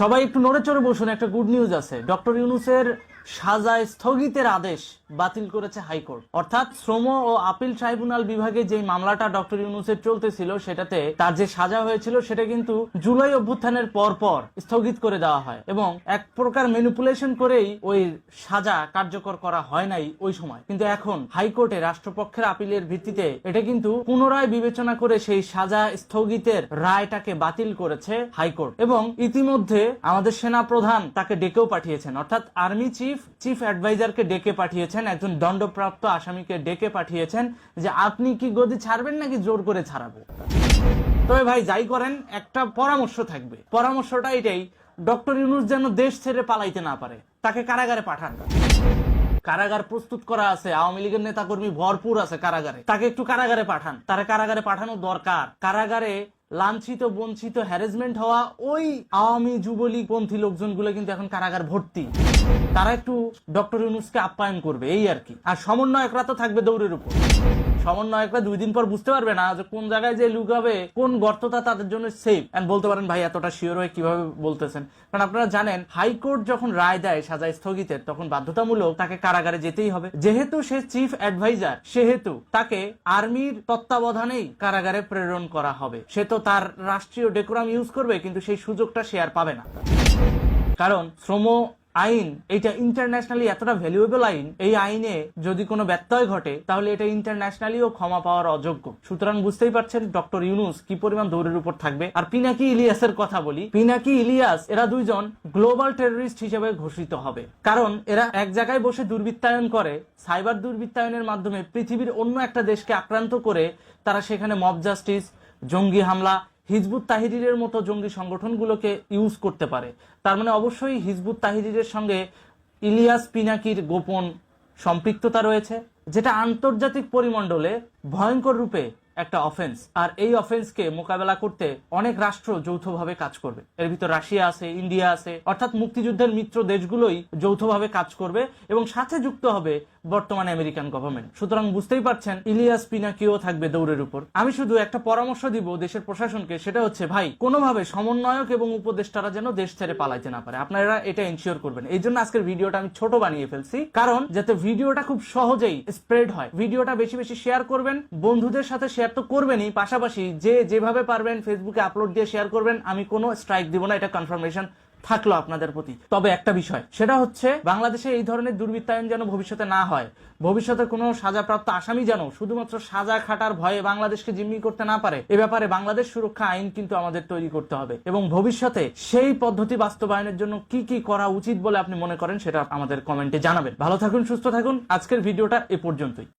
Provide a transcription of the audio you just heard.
সবাই একটু নড়ে চড়ে বসুন একটা গুড নিউজ আছে। ডক্টর ইউনুসের সাজায় স্থগিতের আদেশ বাতিল করেছে হাইকোর্ট। অর্থাৎ শ্রম ও আপিল ট্রাইব্যুনাল বিভাগে যে মামলাটা ডক্টর ইউনুসের চলতেছিল, সেটাতে তার যে সাজা হয়েছিল, সেটা কিন্তু জুলাই অভ্যুত্থানের পর পর স্থগিত করে দেওয়া হয় এবং এক প্রকার ম্যানিপুলেশন করেই ওই সাজা কার্যকর করা হয় নাই ওই সময়। কিন্তু এখন হাইকোর্টে রাষ্ট্রপক্ষের আপিলের ভিত্তিতে এটা কিন্তু পুনরায় বিবেচনা করে সেই সাজা স্থগিতের রায়টাকে বাতিল করেছে হাইকোর্ট। এবং ইতিমধ্যে আমাদের সেনা প্রধান তাকে ডেকেও পাঠিয়েছেন। অর্থাৎ আর্মি চিফ চিফ চিফ অ্যাডভাইজারকে ডেকে পাঠিয়েছেন, একজন দণ্ডপ্রাপ্ত আসামিকে ডেকে পাঠিয়েছেন যে আপনি কি গদি ছাড়বেন নাকি জোর করে ছাড়াবো? তবে ভাই, যাই করেন, একটা পরামর্শ থাকবে। পরামর্শটা এটাই, ডক্টর ইউনুস যেন দেশ ছেড়ে পালাইতে না পারে, তাকে কারাগারে পাঠান। কারাগার প্রস্তুত করা আছে, আওয়ামী লীগের নেতাকর্মী ভরপুর আছে কারাগারে। তাকে একটু কারাগারে পাঠান। তারা কারাগারে পাঠানো দরকার। কারাগারে লাঞ্ছিত, বঞ্চিত হ্যারাসমেন্ট হওয়া ওই আওয়ামী যুবলীগ পন্থী লোকজনগুলো কিন্তু এখন কারাগার ভর্তি। তারা একটু ডক্টর ইউনুসকে আপ্যায়ন করবে, এই আর কি। আর সমন্বয়করা তো থাকবে দৌড়ের উপর। সমন্বয়করা দুই দিন পর বুঝতে পারবে না যে কোন জায়গায় যে লুকাবে কোন গর্তটা তাদের জন্য সেফ অ্যান্ড বলতে পারেন, ভাই, এতটা শিওর হয়ে কীভাবে বলতেছেন? কারণ আপনারা জানেন, হাইকোর্ট যখন রায় দেয় সাজা স্থগিতের, তখন বাধ্যতামূলক তাকে কারাগারে যেতেই হবে। যেহেতু সে চিফ অ্যাডভাইজার সেহেতু তাকে আর্মির তত্ত্বাবধানেই কারাগারে প্রেরণ করা হবে। সে তো তার রাষ্ট্রীয় ডেকোরাম ইউজ করবে, কিন্তু সেই সুযোগটা সে আর পাবে না। কারণ শ্রম আইন, এটা ইন্টারন্যাশনালি এতটা ভ্যালুয়েবল আইন, এই আইনে যদি কোনো ব্যত্যয় ঘটে, তাহলে এটা ইন্টারন্যাশনালিও ক্ষমা পাওয়ার অযোগ্য। সুতরাং বুঝতেই পারছেন ডক্টর ইউনুস কি পরিমাণ দৌড়ের উপর থাকবে। আর পিনাকি ইলিয়াসের কথা বলি, পিনাকি ইলিয়াস এরা দুইজন গ্লোবাল টেররিস্ট হিসেবে ঘোষিত হবে। কারণ এরা এক জায়গায় বসে দুর্বৃত্তায়ন করে, সাইবার দুর্বৃত্তায়নের মাধ্যমে পৃথিবীর অন্য একটা দেশকে আক্রান্ত করে তারা সেখানে মব জাস্টিস জঙ্গি হামলা হিজবুত তাহিরিরের মতো জঙ্গি সংগঠনগুলোকে ইউজ করতে পারে। তার মানে অবশ্যই হিজবুত তাহিরিরের সঙ্গে ইলিয়াস পিনাকির গোপন সম্পৃক্ততা রয়েছে, যেটা আন্তর্জাতিক পরিমণ্ডলে ভয়ঙ্কর রূপে একটা অফেন্স আর এই অফেন্সকে মোকাবেলা করতে অনেক রাষ্ট্র যৌথভাবে কাজ করবে। এর ভিতর রাশিয়া আছে, ইন্ডিয়া আছে, অর্থাৎ মুক্তিযুদ্ধের মিত্র দেশগুলোই যৌথভাবে কাজ করবে এবং সাথে যুক্ত হবে বর্তমানে আমেরিকান গভর্নমেন্ট সুতরাং বুঝতেই পারছেন, ইলিয়াস পিনাকিও থাকবে দৌড়ের উপর। আমি শুধু একটা পরামর্শ দিব দেশের প্রশাসনকে, সেটা হচ্ছে, ভাই, কোনোভাবে সমন্বয়ক এবং উপদেষ্টারা যেন দেশ ছেড়ে পালাইতে না পারে। আপনারা এটা এনশিওর করবেন। এই জন্য আজকের ভিডিওটা আমি ছোট বানিয়ে ফেলছি। কারণ, যাতে ভিডিওটা খুব সহজেই স্প্রেড হয়, ভিডিওটা বেশি বেশি শেয়ার করবেন, বন্ধুদের সাথে শেয়ার তো করবেনই, পাশাপাশি যে যেভাবে পারবেন ফেসবুকে আপলোড দিয়ে শেয়ার করবেন, আমি কোনো স্ট্রাইক দিব না, এটা কনফার্মেশন থাকল আপনাদের প্রতি। তবে একটা বিষয়, সেটা হচ্ছে বাংলাদেশে এই ধরনের দুর্বৃত্তায়ন যেন ভবিষ্যতে না হয়। ভবিষ্যতে কোনো সাজাপ্রাপ্ত আসামি যেন শুধুমাত্র সাজা খাটার ভয়ে বাংলাদেশকে জিম্মি করতে না পারে, এ ব্যাপারে বাংলাদেশ সুরক্ষা আইন কিন্তু আমাদের তৈরি করতে হবে। এবং ভবিষ্যতে সেই পদ্ধতি বাস্তবায়নের জন্য কি কি করা উচিত বলে আপনি মনে করেন সেটা আমাদের কমেন্টে জানাবেন। ভালো থাকুন, সুস্থ থাকুন। আজকের ভিডিওটা এ পর্যন্তই।